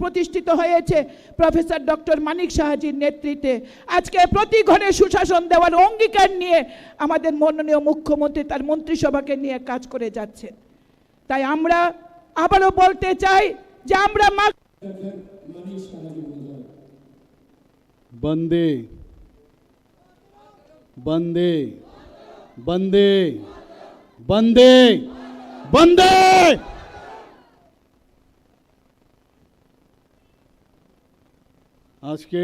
প্রতিষ্ঠিত হয়েছে professor doctor মানিক সাহাজির নেতৃত্বে। আজকে প্রতি ঘরে সুশাসন দেওয়ার অঙ্গীকার নিয়ে আমাদের মাননীয় মুখ্যমন্ত্রী তার মন্ত্রিসভাকে নিয়ে কাজ করে যাচ্ছেন। তাই আমরা আবারও বলতে চাই যে আমরা বন্দে। বন্দে। বন্দে। বন্দে। বন্দে। আজকে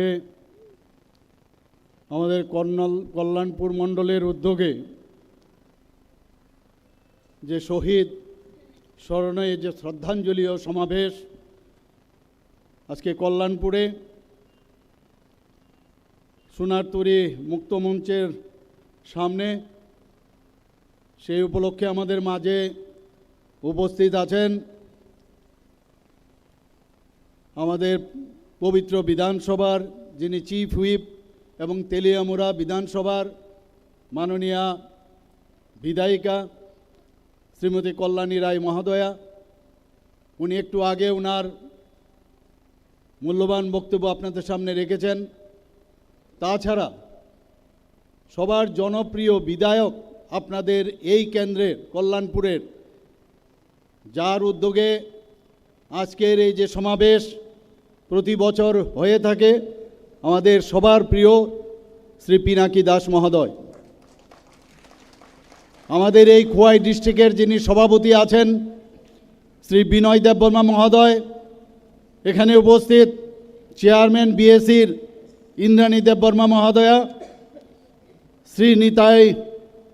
আমাদের কর্নাল কল্যাণপুর মণ্ডলের উদ্যোগে যে শহীদ স্মরণে যে শ্রদ্ধাঞ্জলি ও সমাবেশ আজকে কল্যাণপুরে সোনারতরী মুক্ত মঞ্চের সামনে, সেই উপলক্ষে আমাদের মাঝে উপস্থিত আছেন আমাদের পবিত্র বিধানসভার যিনি চিফ হুইপ এবং তেলিয়ামুড়া বিধানসভার মাননীয়া বিধায়িকা শ্রীমতী কল্যাণী রায় মহোদয়া, উনি একটু আগে ওনার মূল্যবান বক্তব্য আপনাদের সামনে রেখেছেন। তাছাড়া সবার জনপ্রিয় বিধায়ক আপনাদের এই কেন্দ্রের কল্যাণপুরের, যার উদ্যোগে আজকের এই যে সমাবেশ প্রতি বছর হয়ে থাকে আমাদের সবার প্রিয় শ্রী পিনাকি দাস মহোদয়। আমাদের এই খোয়াই ডিস্ট্রিক্টের যিনি সভাপতি আছেন শ্রী বিনয় দেববর্মা মহোদয়, এখানে উপস্থিত চেয়ারম্যান বিএসির ইন্দ্রাণী দেববর্মা মহোদয়া, শ্রী নিতাই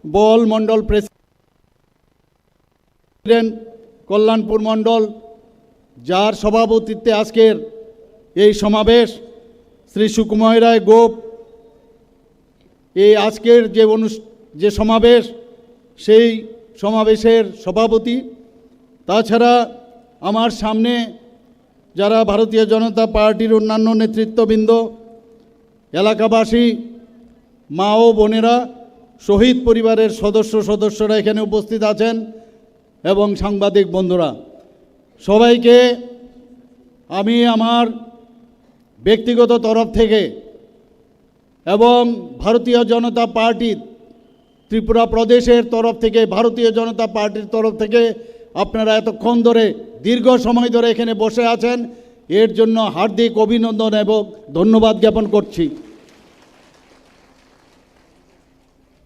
বল মণ্ডল প্রেসিডেন্ট কল্যাণপুর মণ্ডল, যার সভাপতিত্বে আজকের এই সমাবেশ শ্রী সুকুময় রায় গোপ, এই আজকের যে অনুষ, যে সমাবেশ, সেই সমাবেশের সভাপতি, তাছাড়া আমার সামনে যারা ভারতীয় জনতা পার্টির অন্যান্য নেতৃত্ববৃন্দ, এলাকাবাসী, মা ও বোনেরা, শহীদ পরিবারের সদস্য সদস্যরা এখানে উপস্থিত আছেন এবং সাংবাদিক বন্ধুরা। সবাইকে আমি আমার ব্যক্তিগত তরফ থেকে এবং ভারতীয় জনতা পার্টির ত্রিপুরা প্রদেশের তরফ থেকে, ভারতীয় জনতা পার্টির তরফ থেকে আপনারা এতক্ষণ ধরে দীর্ঘ সময় ধরে এখানে বসে আছেন। এর জন্য হার্দিক অভিনন্দন এবং ধন্যবাদ জ্ঞাপন করছি।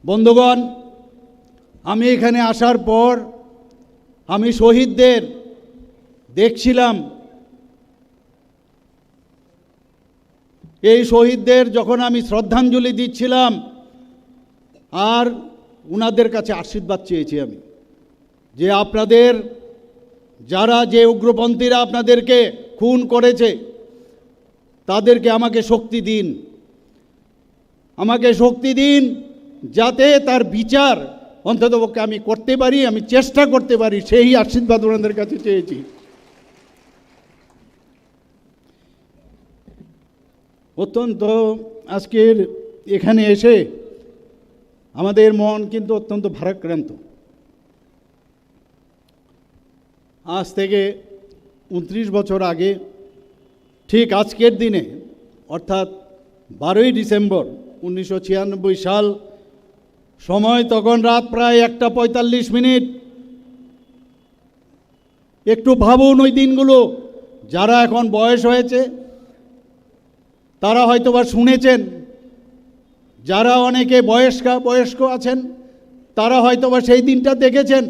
বন্ধুগণ, আমি এখানে আসার পর আমি শহীদদের দেখছিলাম এই শহীদদের যখন আমি শ্রদ্ধাঞ্জলি দিচ্ছিলাম, আর উনাদের কাছে আশীর্বাদ চেয়েছি আমি যে আপনাদের, যারা যে উগ্রপন্থীরা আপনাদেরকে খুন করেছে, তাদেরকে আমাকে শক্তি দিন। আমাকে শক্তি দিন যাতে তার বিচার অন্ততপক্ষে আমি করতে পারি, আমি চেষ্টা করতে পারি, সেই আশীর্বাদ ওনাদের কাছে চেয়েছি। অত্যন্ত আজকের এখানে এসে আমাদের মন কিন্তু অত্যন্ত ভারাক্রান্ত। আজ থেকে উনত্রিশ বছর আগে ঠিক আজকের দিনে, অর্থাৎ বারোই ডিসেম্বর উনিশশো ছিয়ানব্বই সাল, সময় তখন রাত প্রায় একটা পঁয়তাল্লিশ মিনিট। একটু ভাবুন ওই দিনগুলো, যারা এখন বয়স হয়েছে তারা হয়তো বা শুনেছেন। যারা অনেকে বয়স্কা, বয়স্ক আছেন, তারা হয়তো বা সেই দিনটা দেখেছেন।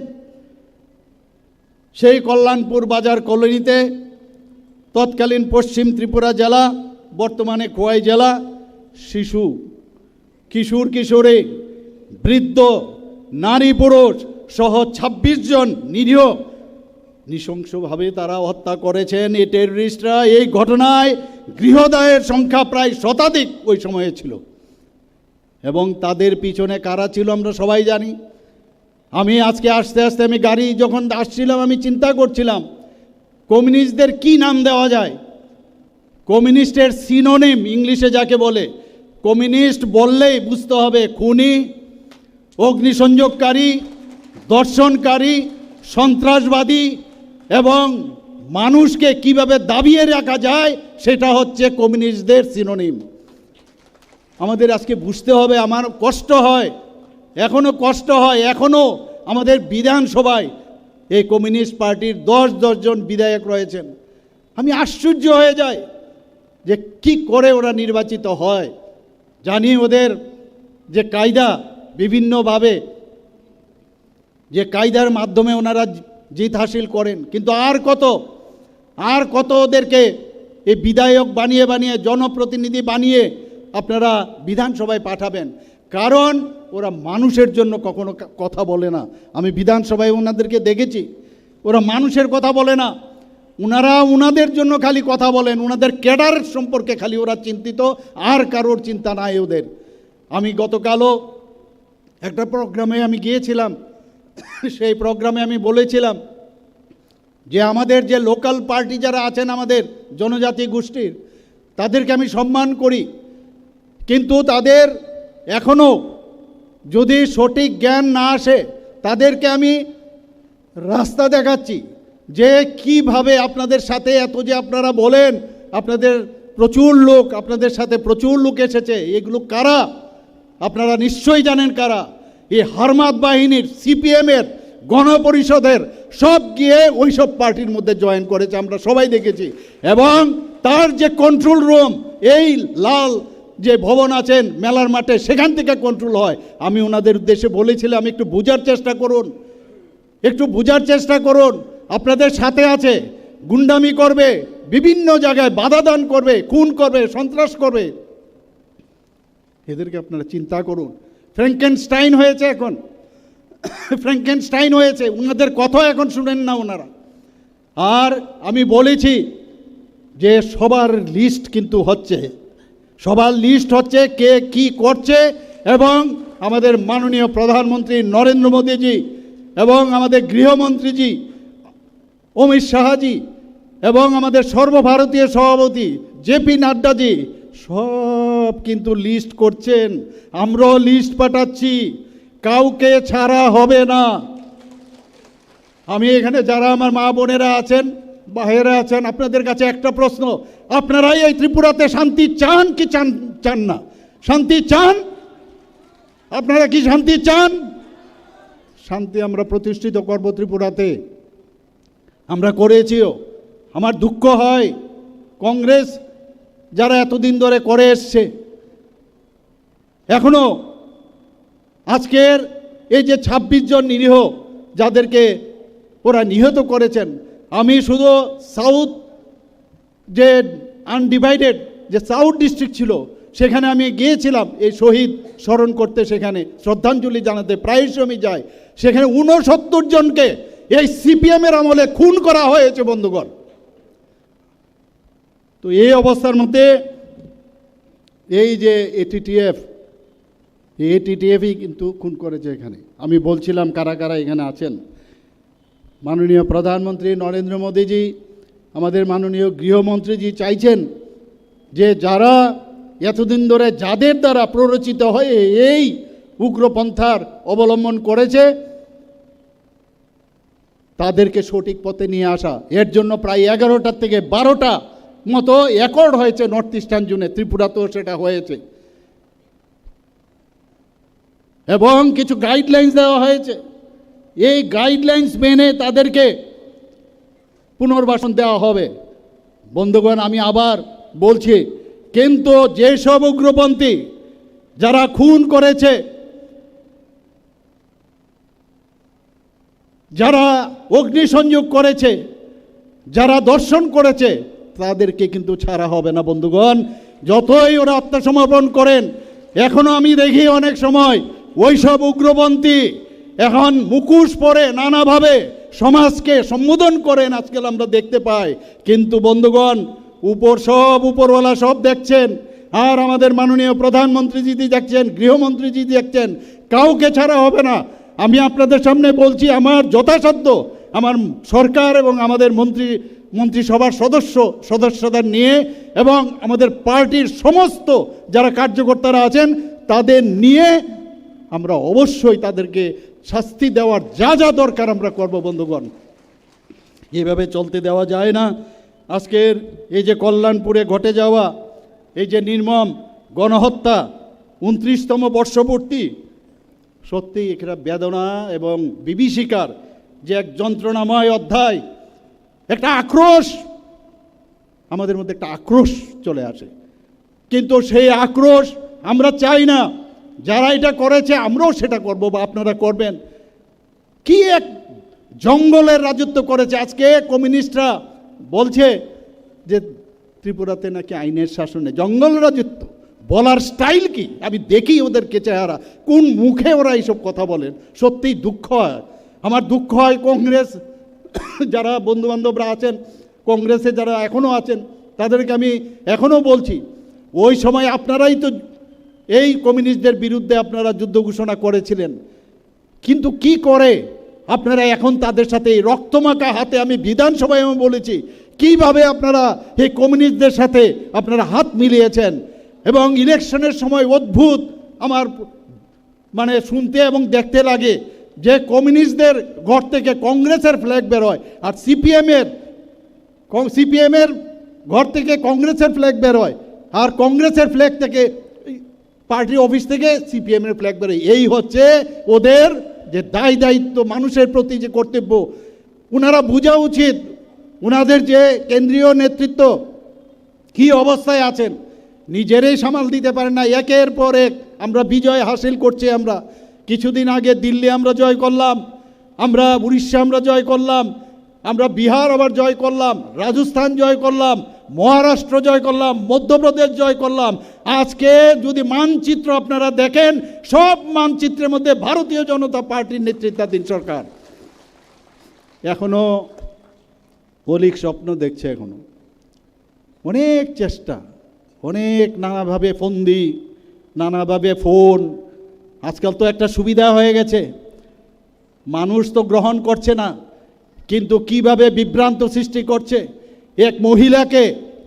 সেই কল্যাণপুর বাজার কলোনিতে তৎকালীন পশ্চিম ত্রিপুরা জেলা, বর্তমানে খোয়াই জেলা, শিশু, কিশোর, কিশোরে, বৃদ্ধ, নারী, পুরুষ সহ ২৬ জন নিরীহ নৃশংসভাবে তারা হত্যা করেছেন। এই টেররিস্টরা এই ঘটনায় গৃহদায়ের সংখ্যা প্রায় শতাধিক ওই সময়ে ছিল। এবং তাদের পিছনে কারা ছিল আমরা সবাই জানি। আমি আজকে আস্তে আস্তে আমি গাড়ি যখন আসছিলাম, আমি চিন্তা করছিলাম, কমিউনিস্টদের কি নাম দেওয়া যায়? কমিউনিস্টের সিনোনিম ইংলিশে যাকে বলে, কমিউনিস্ট বললেই বুঝতে হবে, খুনি, অগ্নিসংযোগকারী, দর্শনকারী, সন্ত্রাসবাদী এবং মানুষকে কীভাবে দাবিয়ে রাখা যায়, সেটা হচ্ছে কমিউনিস্টদের সিনোনিম আমাদের আজকে বুঝতে হবে, আমার কষ্ট হয় এখনও কষ্ট হয় এখনও আমাদের বিধানসভায় এই কমিউনিস্ট পার্টির দশ দশজন বিধায়ক রয়েছেন। আমি আশ্চর্য হয়ে যাই যে কি করে ওরা নির্বাচিত হয়। জানি ওদের যে কায়দা, বিভিন্নভাবে যে কায়দার মাধ্যমে ওনারা জিত হাসিল করেন। কিন্তু আর কত? আর কত ওদেরকে এই বিধায়ক বানিয়ে বানিয়ে, জনপ্রতিনিধি বানিয়ে আপনারা বিধানসভায় পাঠাবেন? কারণ ওরা মানুষের জন্য কখনো কথা বলে না। আমি বিধানসভায় ওনাদেরকে দেখেছি। ওরা মানুষের কথা বলে না। ওনারা ওনাদের জন্য খালি কথা বলেন। ওনাদের ক্যাডার সম্পর্কে খালি ওরা চিন্তিত। আর কারোর চিন্তা নাই ওদের। আমি গতকালও একটা প্রোগ্রামে আমি গিয়েছিলাম। সেই প্রোগ্রামে আমি বলেছিলাম যে আমাদের যে লোকাল পার্টি যারা আছেন আমাদের জনজাতি গোষ্ঠীর, তাদেরকে আমি সম্মান করি। কিন্তু তাদের এখনও যদি সঠিক জ্ঞান না আসে, তাদেরকে আমি রাস্তা দেখাচ্ছি যে কীভাবে আপনাদের সাথে এত যে আপনারা বলেন, আপনাদের প্রচুর লোক, আপনাদের সাথে প্রচুর লোক এসেছে, এগুলো কারা? আপনারা নিশ্চয়ই জানেন কারা? এই হারমাত বাহিনীর, সিপিএমের, গণপরিষদের সব গিয়ে ওইসব পার্টির মধ্যে জয়েন করেছে, আমরা সবাই দেখেছি। এবং তার যে কন্ট্রোল রুম এই লাল যে ভবন আছেন মেলার মাঠে, সেখান থেকে কন্ট্রোল হয়। আমি ওনাদের উদ্দেশ্যে বলেছিলাম, একটু বোঝার চেষ্টা করুন। একটু বোঝার চেষ্টা করুন। আপনাদের সাথে আছে, গুন্ডামি করবে, বিভিন্ন জায়গায় বাধা দান করবে, খুন করবে, সন্ত্রাস করবে। এদেরকে আপনারা চিন্তা করুন। ফ্র্যাঙ্কেনস্টাইন হয়েছে এখন। ফ্র্যাঙ্কেনস্টাইন হয়েছে। ওনাদের কথা এখন শুনেন না ওনারা আর আমি বলেছি যে সবার লিস্ট কিন্তু হচ্ছে। সবার লিস্ট হচ্ছে কে কি করছে এবং আমাদের মাননীয় প্রধানমন্ত্রী নরেন্দ্র মোদীজি এবং আমাদের গৃহমন্ত্রীজি অমিত শাহজি এবং আমাদের সর্বভারতীয় সভাপতি জেপি নাড্ডাজি সব কিন্তু লিস্ট করছেন। আমরাও লিস্ট পাঠাচ্ছি। কাউকে ছাড়া হবে না। আমি এখানে যারা আমার মা বোনেরা আছেন বাইরে আছেন, আপনাদের কাছে একটা প্রশ্ন। আপনারাই এই ত্রিপুরাতে শান্তি চান কি চান চান না? শান্তি চান? আপনারা কি শান্তি চান? শান্তি আমরা প্রতিষ্ঠিত করব ত্রিপুরাতে। আমরা করেছিও। আমার দুঃখ হয়। কংগ্রেস যারা এতদিন ধরে করে এসছে। এখনও আজকের এই যে ২৬ জন নিরীহ যাদেরকে ওরা নিহত করেছেন, আমি শুধু সাউথ যে আনডিভাইডেড যে সাউথ ডিস্ট্রিক্ট ছিল, সেখানে আমি গিয়েছিলাম এই শহীদ স্মরণ করতে সেখানে, শ্রদ্ধাঞ্জলি জানাতে। প্রায়শই আমি যাই সেখানে ঊনসত্তর জনকে এই সিপিএমের আমলে খুন করা হয়েছে, বন্ধুগণ। তো এই অবস্থার মধ্যে এই যে এটিটিএফ এটিটিএফই কিন্তু খুন করেছে এখানে। আমি বলছিলাম কারা কারা এখানে আছেন। মাননীয় প্রধানমন্ত্রী নরেন্দ্র মোদীজি, আমাদের মাননীয় গৃহমন্ত্রীজি চাইছেন যে যারা এতদিন ধরে যাদের দ্বারা প্ররোচিত হয়ে এই উগ্রপন্থার অবলম্বন করেছে, তাদেরকে সঠিক পথে নিয়ে আসা। এর জন্য প্রায় এগারোটার থেকে বারোটা মতো অ্যাকর্ড হয়েছে নর্থ ইস্টার্ন জোনে ত্রিপুরাতেও সেটা হয়েছে। এবং কিছু গাইডলাইন্স দেওয়া হয়েছে। এই গাইডলাইন্স মেনে তাদেরকে পুনর্বাসন দেওয়া হবে। বন্ধুগণ, আমি আবার বলছি, কিন্তু যেসব উগ্রপন্থী যারা খুন করেছে, যারা অগ্নিসংযোগ করেছে, যারা দর্শন করেছে তাদেরকে কিন্তু ছাড়া হবে না, বন্ধুগণ। যতই ওরা আত্মসমর্পণ করেন, এখনও আমি দেখি অনেক সময় ওইসব উগ্রপন্থী এখন মুখোশ পরে নানাভাবে সমাজকে সম্বোধন করেন, আজকাল আমরা দেখতে পাই। কিন্তু বন্ধুগণ, উপর সব উপরওয়ালা সব দেখছেন, আর আমাদের মাননীয় প্রধানমন্ত্রীজি দেখছেন গৃহমন্ত্রীজি দেখছেন, কাউকে ছাড়া হবে না। আমি আপনাদের সামনে বলছি, আমার যথাসাধ্য আমার সরকার এবং আমাদের মন্ত্রী মন্ত্রিসভার সদস্য সদস্যদের নিয়ে এবং আমাদের পার্টির সমস্ত যারা কার্যকর্তারা আছেন, তাদের নিয়ে আমরা অবশ্যই তাদেরকে শাস্তি দেওয়ার যা যা দরকার আমরা করব, বন্ধুগণ। এভাবে চলতে দেওয়া যায় না। আজকের এই যে কল্যাণপুরে ঘটে যাওয়া, এই যে নির্মম গণহত্যা, উনত্রিশতম বর্ষপূর্তি সত্যি এখানে বেদনা এবং বিভীষিকার যে এক যন্ত্রণাময় অধ্যায় একটা আক্রোশ। আমাদের মধ্যে একটা আক্রোশ চলে আসে। কিন্তু সেই আক্রোশ আমরা চাই না। যারা এটা করেছে, আমরাও সেটা করব বা আপনারা করবেন। কি এক জঙ্গলের রাজত্ব করেছে? আজকে কমিউনিস্টরা বলছে যে ত্রিপুরাতে নাকি আইনের শাসনে জঙ্গল রাজত্ব বলার স্টাইল কি? আমি দেখি ওদেরকে চেহারা। কোন মুখে ওরা এইসব কথা বলেন? সত্যিই দুঃখ হয়। আমার দুঃখ হয় কংগ্রেস যারা বন্ধুবান্ধবরা আছেন, কংগ্রেসে যারা এখনও আছেন, তাদেরকে আমি এখনও বলছি, ওই সময় আপনারাই তো এই কমিউনিস্টদের বিরুদ্ধে আপনারা যুদ্ধ ঘোষণা করেছিলেন। কিন্তু কি করে আপনারা এখন তাদের সাথে এই রক্তমাখা হাতে আমি বিধানসভায় আমি বলেছি, কীভাবে আপনারা এই কমিউনিস্টদের সাথে আপনারা হাত মিলিয়েছেন? এবং ইলেকশনের সময় অদ্ভুত আমার মানে শুনতে এবং দেখতে লাগে যে কমিউনিস্টদের ঘর থেকে কংগ্রেসের ফ্ল্যাগ বেরোয় আর সিপিএমের সিপিএমের ঘর থেকে কংগ্রেসের ফ্ল্যাগ বেরোয় আর কংগ্রেসের ফ্ল্যাগ থেকে পার্টি অফিস থেকে সিপিএমের ফ্ল্যাগ বেরোয় এই হচ্ছে ওদের যে দায় দায়িত্ব, মানুষের প্রতি যে কর্তব্য। ওনারা বোঝা উচিত ওনাদের যে কেন্দ্রীয় নেতৃত্ব কি অবস্থায় আছেন। নিজেরাই সামাল দিতে পারেন না একের পর এক আমরা বিজয় হাসিল করছি আমরা। কিছুদিন আগে দিল্লি আমরা জয় করলাম, আমরা উড়িষ্যা আমরা জয় করলাম, আমরা বিহার আবার জয় করলাম, রাজস্থান জয় করলাম, মহারাষ্ট্র জয় করলাম, মধ্যপ্রদেশ জয় করলাম। আজকে যদি মানচিত্র আপনারা দেখেন, সব মানচিত্রের মধ্যে ভারতীয় জনতা পার্টির নেতৃত্বাধীন সরকার। এখনও অলিক স্বপ্ন দেখছে এখনও। অনেক চেষ্টা, অনেক নানাভাবে ফন্দি, নানাভাবে ফোন আজকাল তো একটা সুবিধা হয়ে গেছে। মানুষ তো গ্রহণ করছে না, কিন্তু কীভাবে বিভ্রান্ত সৃষ্টি করছে? এক মহিলাকে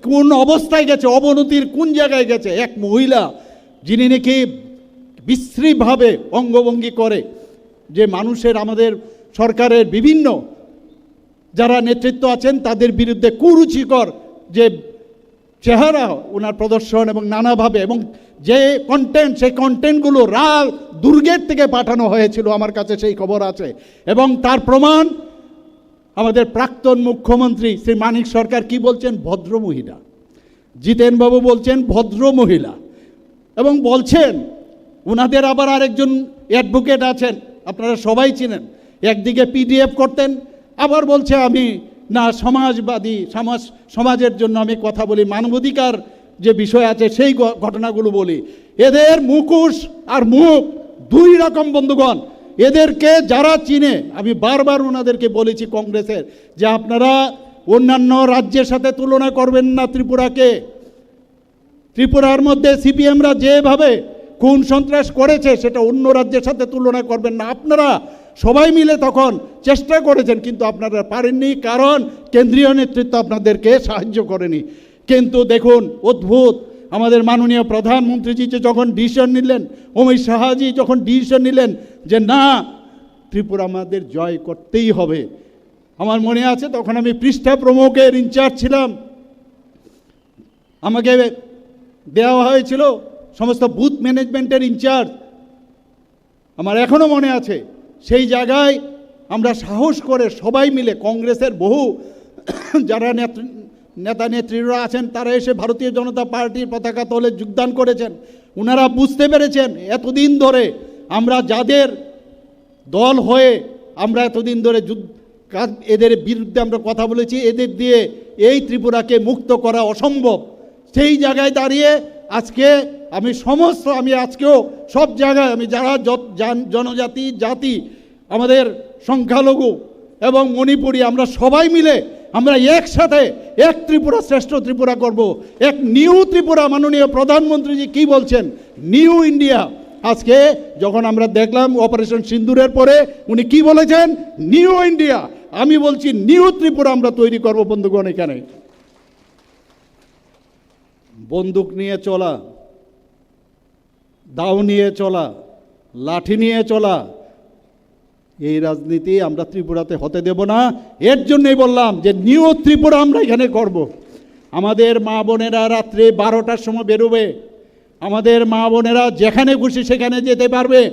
কোন অবস্থায় গেছে, অবনতির কোন জায়গায় গেছে? এক মহিলা, যিনি নাকি বিশ্রীভাবে অঙ্গভঙ্গি করে, যে মানুষের আমাদের সরকারের বিভিন্ন যারা নেতৃত্ব আছেন, তাদের বিরুদ্ধে কুরুচিকর যে চেহারা ওনার প্রদর্শন এবং নানাভাবে এবং যে কন্টেন্ট সেই কন্টেন্টগুলো রা দুর্গের থেকে পাঠানো হয়েছিল, আমার কাছে সেই খবর আছে। এবং তার প্রমাণ আমাদের প্রাক্তন মুখ্যমন্ত্রী শ্রী মানিক সরকার কি বলছেন? ভদ্র মহিলা। জিতেনবাবু বলছেন, ভদ্র মহিলা। এবং বলছেন ওনাদের আবার আরেকজন অ্যাডভোকেট আছেন, আপনারা সবাই চিনেন। একদিকে পিডিএফ করতেন, আবার বলছে, আমি না সমাজবাদী, সমাজ, সমাজের জন্য আমি কথা বলি, মানবাধিকার যে বিষয় আছে, সেই ঘটনাগুলো বলি। এদের মুখোশ আর মুখ দুই রকম, বন্ধুগণ। এদেরকে যারা চিনে, আমি বারবার ওনাদেরকে বলেছি কংগ্রেসের, যে আপনারা অন্যান্য রাজ্যের সাথে তুলনা করবেন না ত্রিপুরাকে। ত্রিপুরার মধ্যে সিপিএমরা যেভাবে খুন সন্ত্রাস করেছে, সেটা অন্য রাজ্যের সাথে তুলনা করবেন না। আপনারা সবাই মিলে তখন চেষ্টা করেছেন, কিন্তু আপনারা পারেননি, কারণ কেন্দ্রীয় নেতৃত্ব আপনাদেরকে সাহায্য করেনি। কিন্তু দেখুন, অদ্ভুত। আমাদের মাননীয় প্রধানমন্ত্রীজি যখন ডিসিশন নিলেন, অমিত শাহজি যখন ডিসিশন নিলেন যে না, ত্রিপুরা আমাদের জয় করতেই হবে। আমার মনে আছে তখন আমি পৃষ্ঠা প্রমুখের ইনচার্জ ছিলাম। আমাকে দেওয়া হয়েছিল সমস্ত বুথ ম্যানেজমেন্টের ইনচার্জ আমার এখনও মনে আছে, সেই জায়গায় আমরা সাহস করে সবাই মিলে, কংগ্রেসের বহু যারা নেতা নেত্রীরা আছেন, তারা এসে ভারতীয় জনতা পার্টির পতাকা তলে যোগদান করেছেন। ওনারা বুঝতে পেরেছেন, এতদিন ধরে আমরা যাদের দল হয়ে আমরা এতদিন ধরে কাজ- এদের বিরুদ্ধে আমরা কথা বলেছি, এদের দিয়ে এই ত্রিপুরাকে মুক্ত করা অসম্ভব। সেই জায়গায় দাঁড়িয়ে আজকে আমি সমস্ত, আমি আজকেও সব জায়গায় আমি যারা জনজাতি, জাতি, আমাদের সংখ্যালঘু এবং মণিপুরী, আমরা সবাই মিলে আমরা একসাথে এক ত্রিপুরা শ্রেষ্ঠ ত্রিপুরা করব, এক নিউ ত্রিপুরা মাননীয় প্রধানমন্ত্রীজি কি বলছেন? New India. আজকে যখন আমরা দেখলাম অপারেশন সিন্দুরের পরে, উনি কি বলেছেন? New India. আমি বলছি নিউ ত্রিপুরা আমরা তৈরি করব বন্ধুগণ এখানে। বন্দুক নিয়ে চলা, দাও নিয়ে চলা, লাঠি নিয়ে চলা এই রাজনীতি আমরা ত্রিপুরাতে হতে দেব না। এর জন্যই বললাম যে নিউ ত্রিপুরা আমরা এখানে করব। আমাদের মা বোনেরা রাত্রে বারোটার সময় বেরোবে। আমাদের মা বোনেরা যেখানে খুশি সেখানে যেতে পারবে।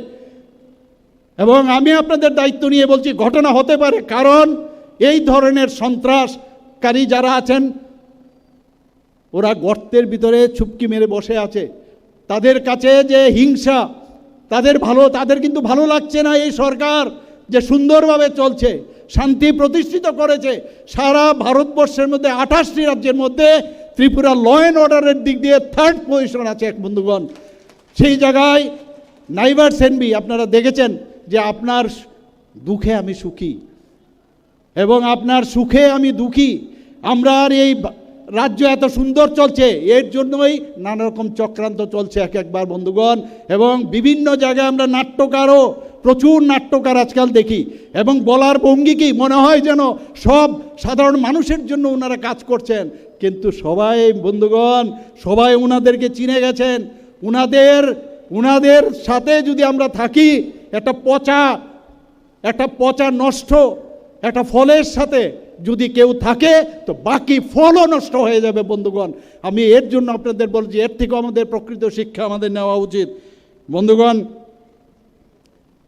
এবং আমি আপনাদের দায়িত্ব নিয়ে বলছি, ঘটনা হতে পারে, কারণ এই ধরনের সন্ত্রাসকারী যারা আছেন, ওরা গর্তের ভিতরে ছুপকি মেরে বসে আছে। তাদের কাছে যে হিংসা, তাদের ভালো, তাদের কিন্তু ভালো লাগছে না এই সরকার। যে সুন্দরভাবে চলছে, শান্তি প্রতিষ্ঠিত করেছে, সারা ভারতবর্ষের মধ্যে আঠাশটি রাজ্যের মধ্যে ত্রিপুরা ল অ্যান্ড অর্ডারের দিক দিয়ে থার্ড পজিশন আছে এক বন্ধুগণ। সেই জায়গায় নাইবার সেনবি, আপনারা দেখেছেন যে আপনার দুঃখে আমি সুখী এবং আপনার সুখে আমি দুঃখী। আমরা আর এই রাজ্য এত সুন্দর চলছে, এর জন্যই নানা রকম চক্রান্ত চলছে এক একবার বন্ধুগণ এবং বিভিন্ন জায়গায় আমরা নাট্যকারও প্রচুর নাট্যকার আজকাল দেখি, এবং বলার ভঙ্গি কি? মনে হয় যেন সব সাধারণ মানুষের জন্য ওনারা কাজ করছেন। কিন্তু সবাই, বন্ধুগণ, সবাই ওনাদেরকে চিনে গেছেন। উনাদের উনাদের সাথে যদি আমরা থাকি, একটা পচা একটা পচা নষ্ট, একটা ফলের সাথে যদি কেউ থাকে, তো বাকি ফলও নষ্ট হয়ে যাবে, বন্ধুগণ। আমি এর জন্য আপনাদের বলছি, এর থেকেও আমাদের প্রকৃত শিক্ষা আমাদের নেওয়া উচিত। বন্ধুগণ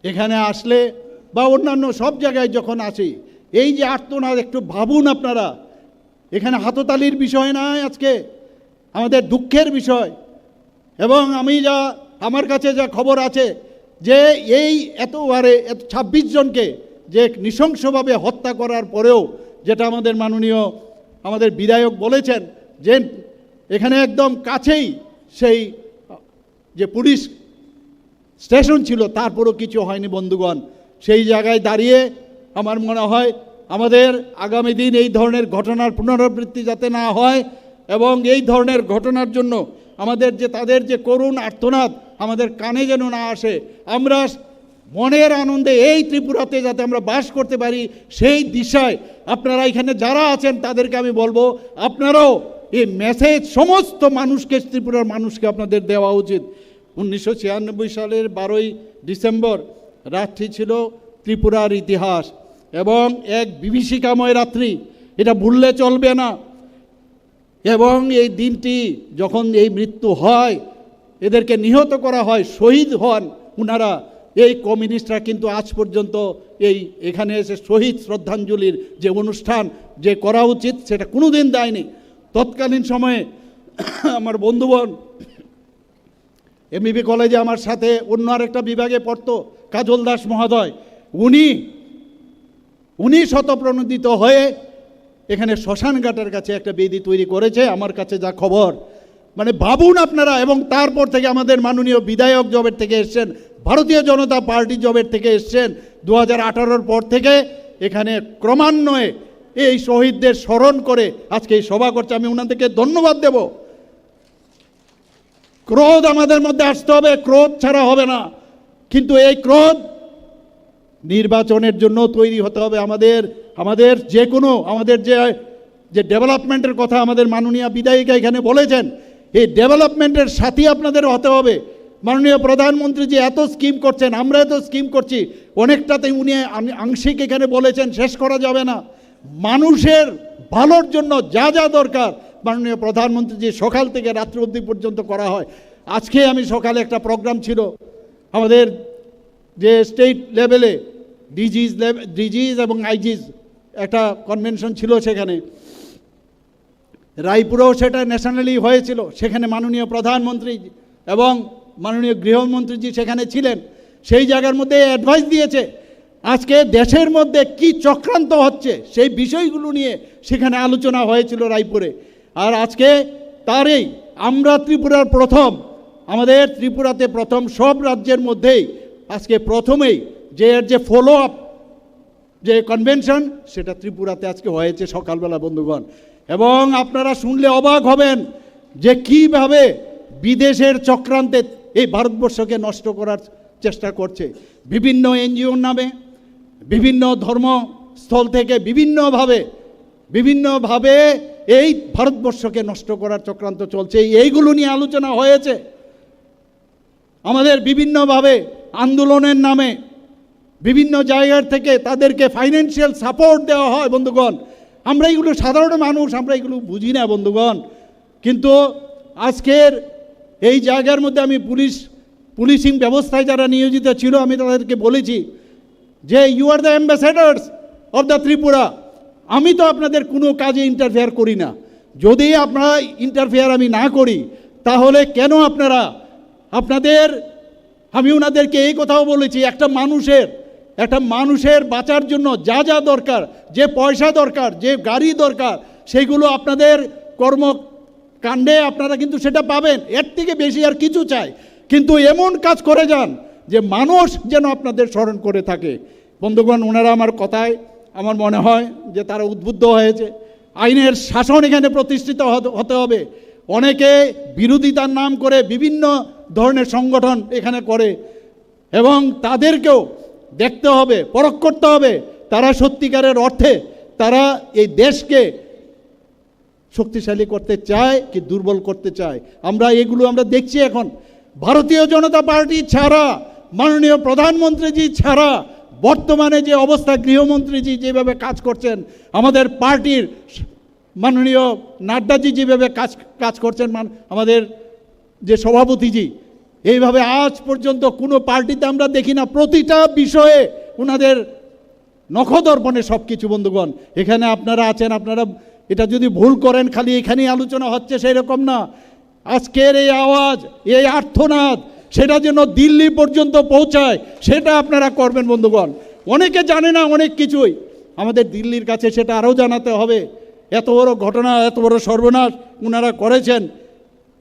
এখানে আসলে বা অন্যান্য সব জায়গায় যখন আসি, এই যে আর্তনাদ, একটু ভাবুন আপনারা। এখানে হাততালির বিষয় নয় আজকে, আমাদের দুঃখের বিষয়। এবং আমি যা, আমার কাছে যা খবর আছে যে এই এতবারে এত ছাব্বিশ জনকে যে নৃশংসভাবে হত্যা করার পরেও, যেটা আমাদের মাননীয়, আমাদের বিধায়ক বলেছেন যে, এখানে একদম কাছেই সেই যে পুলিশ স্টেশন ছিল, তারপরও কিছু হয়নি বন্ধুগণ। সেই জায়গায় দাঁড়িয়ে আমার মনে হয় আমাদের আগামী দিন এই ধরনের ঘটনার পুনরাবৃত্তি যাতে না হয় এবং এই ধরনের ঘটনার জন্য আমাদের যে, তাদের যে করুণ আর্তনাদ আমাদের কানে যেন না আসে, আমরা মনের আনন্দে এই ত্রিপুরাতে যাতে আমরা বাস করতে পারি সেই দিশায় আপনারা এখানে যারা আছেন তাদেরকে আমি বলব, আপনারাও এই মেসেজ সমস্ত মানুষকে, ত্রিপুরার মানুষকে আপনাদের দেওয়া উচিত। উনিশশো ছিয়ানব্বই সালের বারোই ডিসেম্বর রাতটি ছিল ত্রিপুরার ইতিহাস এবং এক বিভীষিকাময় রাত্রি। এটা ভুললে চলবে না। এবং এই দিনটি যখন এই মৃত্যু হয়, এদেরকে নিহত করা হয়, শহীদ হন উনারা। এই কমিউনিস্টরা কিন্তু আজ পর্যন্ত এই এখানে এসে শহীদ শ্রদ্ধাঞ্জলির যে অনুষ্ঠান, যে করা উচিত, সেটা কোনোদিন দেয়নি। তৎকালীন সময়ে আমার বন্ধুবন এমবিবি কলেজে আমার সাথে অন্য আরেকটা বিভাগে পড়তো কাজল দাস মহোদয়। উনি উনি শতপ্রণোদিত হয়ে এখানে শ্মশানঘাটের কাছে একটা বেদি তৈরি করেছে, আমার কাছে যা খবর। মানে ভাবুন আপনারা, এবং তারপর থেকে আমাদের মাননীয় বিধায়ক জবের থেকে এসছেন, ভারতীয় জনতা পার্টি জবের থেকে এসছেন দু হাজার পর থেকে এখানে ক্রমান্বয়ে এই শহীদদের স্মরণ করে আজকে এই সভা করছে। আমি ওনাদেরকে ধন্যবাদ দেব। ক্রোধ আমাদের মধ্যে আসতে হবে, ক্রোধ ছাড়া হবে না। কিন্তু এই ক্রোধ নির্বাচনের জন্য তৈরি হতে হবে আমাদের আমাদের যে কোনো আমাদের যে যে ডেভেলপমেন্টের কথা আমাদের মাননীয় বিধায়িকা এখানে বলেছেন, এই ডেভেলপমেন্টের সাথী আপনাদের হতে হবে। মাননীয় প্রধানমন্ত্রী যে এত স্কিম করছেন, আমরা এত স্কিম করছি, অনেকটাতে উনি আংশিক এখানে বলেছেন, শেষ করা যাবে না। মানুষের ভালোর জন্য যা যা দরকার মাননীয় প্রধানমন্ত্রী, যে সকাল থেকে রাত্রি অবধি পর্যন্ত করা হয়। আজকে আমি সকালে একটা প্রোগ্রাম ছিল, আমাদের যে স্টেট লেভেলে ডিজিজ ডিজিজ এবং আইজিজ একটা কনভেনশন ছিল সেখানে। রায়পুরেও সেটা ন্যাশনালি হয়েছিল, সেখানে মাননীয় প্রধানমন্ত্রী এবং মাননীয় গৃহমন্ত্রীজি সেখানে ছিলেন। সেই জায়গার মধ্যে অ্যাডভাইস দিয়েছে, আজকে দেশের মধ্যে কি চক্রান্ত হচ্ছে, সেই বিষয়গুলো নিয়ে সেখানে আলোচনা হয়েছিল রায়পুরে। আর আজকে তারই আমরা ত্রিপুরার প্রথম, আমাদের ত্রিপুরাতে প্রথম সব রাজ্যের মধ্যেই আজকে প্রথমেই যে এর যে ফলো আপ যে কনভেনশন সেটা ত্রিপুরাতে আজকে হয়েছে সকালবেলা, বন্ধুগণ। এবং আপনারা শুনলে অবাক হবেন যে কীভাবে বিদেশের চক্রান্তে এই ভারতবর্ষকে নষ্ট করার চেষ্টা করছে। বিভিন্ন এনজিওর নামে, বিভিন্ন ধর্মস্থল থেকে বিভিন্নভাবে বিভিন্নভাবে এই ভারতবর্ষকে নষ্ট করার চক্রান্ত চলছে। এইগুলো নিয়ে আলোচনা হয়েছে। আমাদের বিভিন্নভাবে আন্দোলনের নামে বিভিন্ন জায়গার থেকে তাদেরকে ফাইন্যান্সিয়াল সাপোর্ট দেওয়া হয়, বন্ধুগণ। আমরা এগুলো সাধারণ মানুষ, আমরা এগুলো বুঝি না, বন্ধুগণ। কিন্তু আজকের এই জায়গার মধ্যে আমি পুলিশ, পুলিশিং ব্যবস্থায় যারা নিয়োজিত ছিল, আমি তাদেরকে বলেছি যে you are the ambassadors of the Tripura. আমি তো আপনাদের কোনো কাজে ইন্টারফেয়ার করি না। যদি আপনারা ইন্টারফেয়ার আমি না করি, তাহলে কেন আপনারা আপনাদের, আমি ওনাদেরকে এই কথাও বলেছি, একটা মানুষের একটা মানুষের বাঁচার জন্য যা যা দরকার, যে পয়সা দরকার, যে গাড়ি দরকার, সেগুলো আপনাদের কর্ম কাণ্ডে আপনারা কিন্তু সেটা পাবেন। এর থেকে বেশি আর কিছু চাই। কিন্তু এমন কাজ করে যান যে মানুষ যেন আপনাদের স্মরণ করে থাকে। বন্ধুগণ, ওনারা আমার কথায় আমার মনে হয় যে তারা উদ্বুদ্ধ হয়েছে। আইনের শাসন এখানে প্রতিষ্ঠিত হতে- হবে। অনেকে বিরোধিতার নাম করে বিভিন্ন ধরনের সংগঠন এখানে করে এবং তাদেরকেও দেখতে হবে, পরখ করতে হবে। তারা সত্যিকারের অর্থে তারা এই দেশকে শক্তিশালী করতে চায় কি দুর্বল করতে চায়। আমরা এগুলো আমরা দেখছি এখন। ভারতীয় জনতা পার্টি ছাড়া, মাননীয় প্রধানমন্ত্রীজি ছাড়া বর্তমানে যে অবস্থা, গৃহমন্ত্রীজি যেভাবে কাজ করছেন, আমাদের পার্টির মাননীয় নাড্ডাজি যেভাবে কাজ কাজ করছেন, মান- আমাদের যে সভাপতিজি, এইভাবে আজ পর্যন্ত কোনো পার্টিতে আমরা দেখি না। প্রতিটা বিষয়ে ওনাদের নখদর্পণে সব কিছু বন্ধুগণ। এখানে আপনারা আছেন, আপনারা এটা যদি ভুল করেন, খালি এখানেই আলোচনা হচ্ছে সেই রকম না। আজকের এই আওয়াজ, এই আর্থনাদ সেটা যেন দিল্লি পর্যন্ত পৌঁছায়, সেটা আপনারা করবেন বন্ধুগণ। অনেকে জানে না অনেক কিছুই। আমাদের দিল্লির কাছে সেটা আরও জানাতে হবে। এত বড় ঘটনা, এত বড় সর্বনাশ ওনারা করেছেন।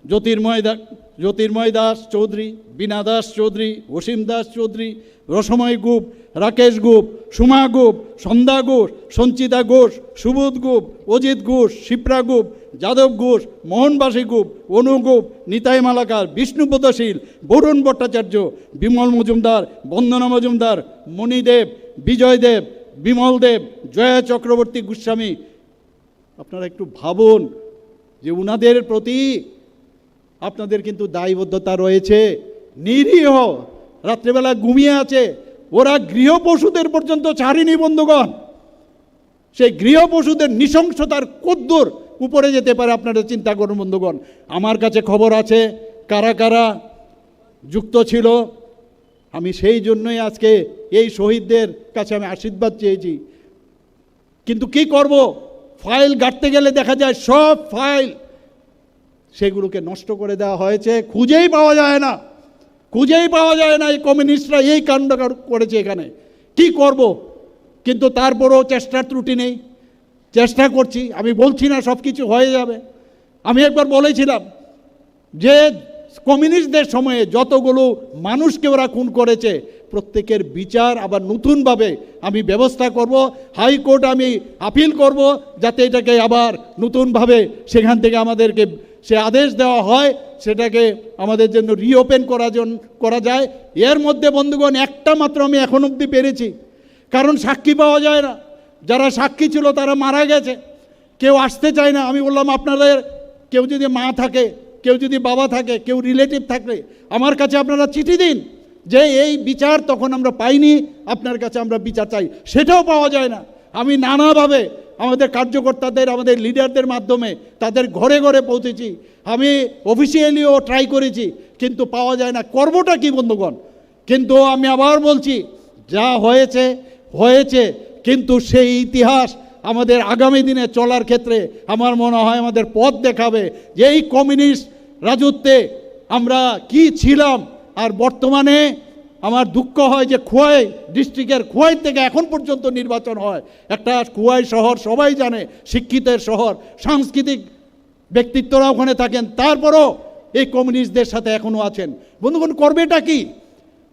জ্যোতির্ময় দা জ্যোতির্ময় দাস চৌধুরী বীণা দাস চৌধুরী, অসীম দাস চৌধুরী, রসময় গুপ, রাকেশ গুপ, সুমা গুপ, সন্ধ্যা ঘোষ, সঞ্চিতা ঘোষ, সুবোধ গুপ, অজিত ঘোষ, শিপ্রা গুপ, যাদব ঘোষ, মোহনবাসী গুপ, অনু গুপ, নিতাই মালাকার বিষ্ণুপদ শীল, বরুণ ভট্টাচার্য, বিমল মজুমদার, বন্দনা মজুমদার, মণিদেব, বিজয় দেব, বিমল দেব, জয়া চক্রবর্তী গোস্বামী। আপনারা একটু ভাবুন যে উনাদের প্রতি আপনাদের কিন্তু দায়বদ্ধতা রয়েছে। নিরীহ রাত্রেবেলা ঘুমিয়ে আছে। ওরা গৃহপশুদের পর্যন্ত ছাড়েনি, বন্ধুগণ। সেই গৃহপশুদের নৃশংসতার কদ্দুর উপরে যেতে পারে আপনারা চিন্তা করুন, বন্ধুগণ। আমার কাছে খবর আছে, কারা কারা যুক্ত ছিল, আমি সেই জন্যই আজকে এই শহীদদের কাছে আমি আশীর্বাদ চেয়েছি। কিন্তু কি করব? ফাইল গাঁটতে গেলে দেখা যায় সব ফাইল সেগুলোকে নষ্ট করে দেওয়া হয়েছে। খুঁজেই পাওয়া যায় না। খুঁজেই পাওয়া যায় না এই কমিউনিস্টরা এই কাণ্ড করেছে এখানে। কি করব? কিন্তু তারপরেও চেষ্টার ত্রুটি নেই। চেষ্টা করছি। আমি বলছি না সব কিছু হয়ে যাবে। আমি একবার বলেছিলাম যে কমিউনিস্টদের সময়ে যতগুলো মানুষকে ওরা খুন করেছে, প্রত্যেকের বিচার আবার নতুনভাবে আমি ব্যবস্থা করব। হাইকোর্ট আমি আপিল করব যাতে এটাকে আবার নতুনভাবে সেখান থেকে আমাদেরকে সে আদেশ দেওয়া হয়, সেটাকে আমাদের জন্য রিওপেন করা করা যায়। এর মধ্যে বন্ধুগণ, একটা মাত্র আমি এখন অবধি পেরেছি। কারণ সাক্ষী পাওয়া যায় না। যারা সাক্ষী ছিল, তারা মারা গেছে। কেউ আসতে চায় না। আমি বললাম, আপনাদের কেউ যদি মা থাকে, কেউ যদি বাবা থাকে, কেউ রিলেটিভ থাকলে, আমার কাছে আপনারা চিঠি দিন। যে এই বিচার তখন আমরা পাইনি, আপনার কাছে আমরা বিচার চাই। সেটাও পাওয়া যায় না। আমি নানাভাবে আমাদের কার্যকর্তাদের, আমাদের লিডারদের মাধ্যমে তাদের ঘরে ঘরে পৌঁছেছি। আমি অফিসিয়ালিও ট্রাই করেছি, কিন্তু পাওয়া যায় না। করবোটা কি, বন্ধুগণ? কিন্তু আমি আবার বলছি, যা হয়েছে হয়েছে, কিন্তু সেই ইতিহাস আমাদের আগামী দিনে চলার ক্ষেত্রে আমার মনে হয় আমাদের পথ দেখাবে যে এই কমিউনিস্ট রাজত্বে আমরা কি ছিলাম আর বর্তমানে আমার দুঃখ হয় যে খোয়াই ডিস্ট্রিক্টের খোয়াই থেকে এখন পর্যন্ত নির্বাচন হয়। একটা খোয়াই শহর সবাই জানে, শিক্ষিতের শহর। সাংস্কৃতিক ব্যক্তিত্বরা ওখানে থাকেন। তারপরও এই কমিউনিস্টদের সাথে এখনও আছেন। বন্ধুগণ, করবেটা কি?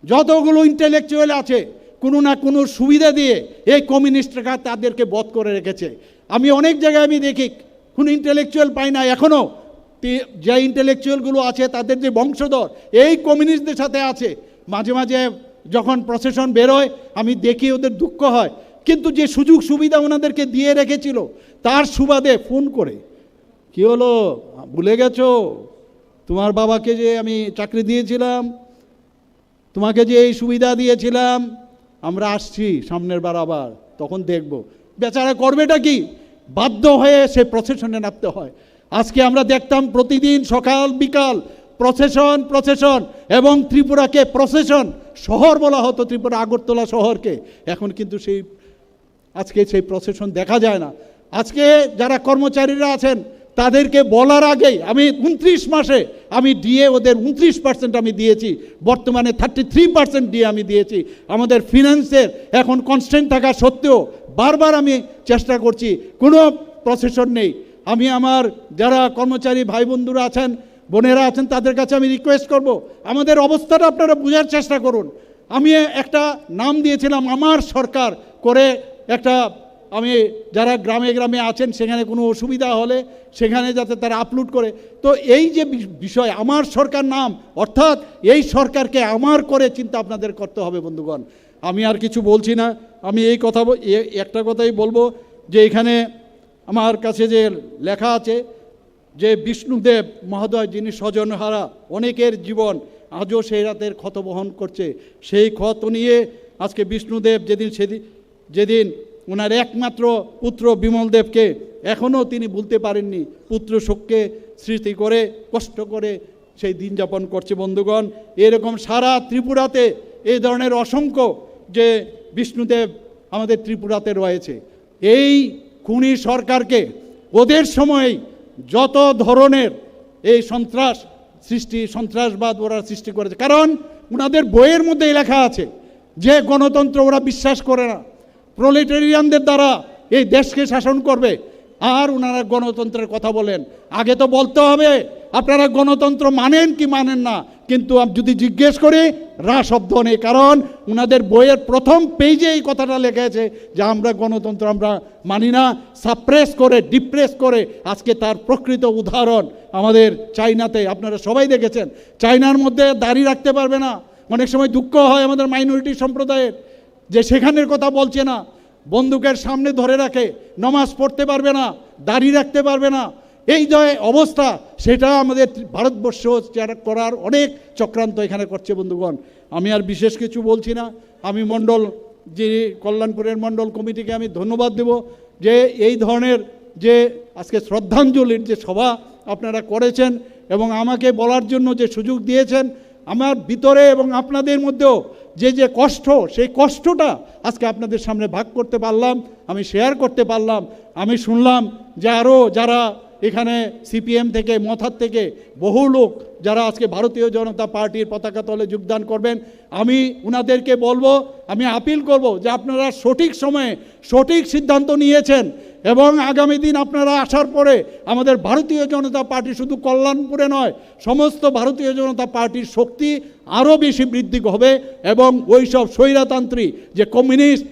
যতগুলো ইন্টেলেকচুয়াল আছে, কোনো না কোনো সুবিধা দিয়ে এই কমিউনিস্টরা তাদেরকে বধ করে রেখেছে। আমি অনেক জায়গায় আমি দেখি, কোনো ইন্টেলেকচুয়াল পাই না এখনও যে ইন্টেলেকচুয়ালগুলো আছে, তাদের যে বংশধর, এই কমিউনিস্টদের সাথে আছে। মাঝে মাঝে যখন প্রসেশন বেরোয় আমি দেখি ওদের দুঃখ হয়। কিন্তু যে সুযোগ সুবিধা ওনাদেরকে দিয়ে রেখেছিল, তার সুবাদে ফোন করে। কি হলো? ভুলে গেছো? তোমার বাবাকে যে আমি চাকরি দিয়েছিলাম, তোমাকে যে এই সুবিধা দিয়েছিলাম, আমরা আসছি সামনের বার আবার, তখন দেখব। বেচারা করবেটা কি? বাধ্য হয়ে সে প্রসেশনে নামতে হয়। আজকে আমরা দেখতাম প্রতিদিন সকাল, বিকাল প্রসেশন প্রসেশন এবং ত্রিপুরাকে প্রসেশন শহর বলা হতো, ত্রিপুরা আগরতলা শহরকে। এখন কিন্তু সেই, আজকে সেই প্রসেশন দেখা যায় না। আজকে যারা কর্মচারীরা আছেন, তাদেরকে বলার আগেই আমি উনত্রিশ মাসে আমি দিয়ে ওদের উনত্রিশ পার্সেন্ট আমি দিয়েছি। বর্তমানে থার্টি থ্রি পার্সেন্ট দিয়ে আমি দিয়েছি। আমাদের ফিনান্সের এখন কনস্ট্যান্ট থাকা সত্ত্বেও বারবার আমি চেষ্টা করছি, কোনো প্রসেশন নেই। আমি আমার যারা কর্মচারী ভাই বন্ধুরা আছেন বোনেরা আছেন, তাদের কাছে আমি রিকোয়েস্ট করব। আমাদের অবস্থাটা আপনারা বোঝার চেষ্টা করুন। আমি একটা নাম দিয়েছিলাম, আমার সরকার করে একটা, আমি যারা গ্রামে গ্রামে আছেন, সেখানে কোনো অসুবিধা হলে সেখানে যাতে তারা আপলোড করে। তো এই যে বিষ- বিষয়, আমার সরকার নাম, অর্থাৎ এই সরকারকে আমার করে চিন্তা আপনাদের করতে হবে বন্ধুগণ। আমি আর কিছু বলছি না। আমি এই কথা একটা কথাই বলব যে এখানে আমার কাছে যে লেখা আছে যে বিষ্ণুদেব মহোদয়, যিনি স্বজনহারা, অনেকের জীবন আজও সেই রাতের ক্ষত বহন করছে। সেই ক্ষত নিয়ে আজকে বিষ্ণুদেব যেদিন সেদিন যেদিন ওনার একমাত্র পুত্র বিমলদেবকে এখনও তিনি ভুলতে পারেননি, পুত্র শোককে স্মৃতি করে, কষ্ট করে সেই দিন যাপন করছে বন্ধুগণ। এরকম সারা ত্রিপুরাতে এই ধরনের অসংখ্য যে বিষ্ণুদেব আমাদের ত্রিপুরাতে রয়েছে। এই খুনি সরকারকে ওদের সময়েই যত ধরনের এই সন্ত্রাস সৃষ্টি, সন্ত্রাসবাদ ওরা সৃষ্টি করেছে, কারণ ওনাদের বইয়ের মধ্যে লেখা আছে, যে গণতন্ত্র ওরা বিশ্বাস করে না। প্রলেটেরিয়ানদের দ্বারা এই দেশকে শাসন করবে, আর ওনারা গণতন্ত্রের কথা বলেন। আগে তো বলতে হবে, আপনারা গণতন্ত্র মানেন কি মানেন না? কিন্তু যদি জিজ্ঞেস করি, রা শব্দ নেই, কারণ ওনাদের বইয়ের প্রথম পেজে এই কথাটা লেখা আছে যে আমরা গণতন্ত্র আমরা মানি না সাপ্রেস করে ডিপ্রেস করে আজকে তার প্রকৃত উদাহরণ আমাদের চাইনাতে আপনারা সবাই দেখেছেন চাইনার মধ্যে দাড়ি রাখতে পারবে না, অনেক সময় দুঃখ হয় আমাদের মাইনরিটি সম্প্রদায়ের, যে সেখানের কথা বলছে না, বন্দুকের সামনে ধরে রাখে, নমাজ পড়তে পারবে না, দাড়ি রাখতে পারবে না এই যে অবস্থা, সেটা আমাদের ভারতবর্ষ করার অনেক চক্রান্ত এখানে করছে বন্ধুগণ। আমি আর বিশেষ কিছু বলছি না। আমি মণ্ডল, যে কল্যাণপুরের মণ্ডল কমিটিকে আমি ধন্যবাদ দেব যে এই ধরনের যে আজকে শ্রদ্ধাঞ্জলির যে সভা আপনারা করেছেন এবং আমাকে বলার জন্য যে সুযোগ দিয়েছেন, আমার ভিতরে এবং আপনাদের মধ্যেও যে যে কষ্ট, সেই কষ্টটা আজকে আপনাদের সামনে ভাগ করতে পারলাম, আমি শেয়ার করতে পারলাম। আমি শুনলাম যে আরও যারা এখানে সিপিএম থেকে, মথার থেকে বহু লোক যারা আজকে ভারতীয় জনতা পার্টির পতাকা তলে যোগদান করবেন, আমি উনাদেরকে বলব, আমি আপিল করব যে আপনারা সঠিক সময়ে সঠিক সিদ্ধান্ত নিয়েছেন এবং আগামী দিন আপনারা আসার পরে আমাদের ভারতীয় জনতা পার্টি শুধু কল্যাণপুরে নয়, সমস্ত ভারতীয় জনতা পার্টির শক্তি আরও বেশি বৃদ্ধি হবে এবং ওই সব স্বৈরাতান্ত্রিক যে কমিউনিস্ট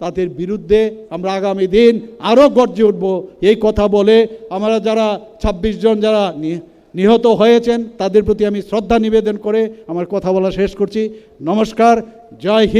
তাদের বিরুদ্ধে আমরা আগামী দিন আরও গর্জে উঠব। এই কথা বলে আমরা যারা ২৬ জন যারা নিহত হয়েছেন, তাদের প্রতি আমি শ্রদ্ধা নিবেদন করে আমার কথা বলা শেষ করছি। নমস্কার, জয় হিন্দ।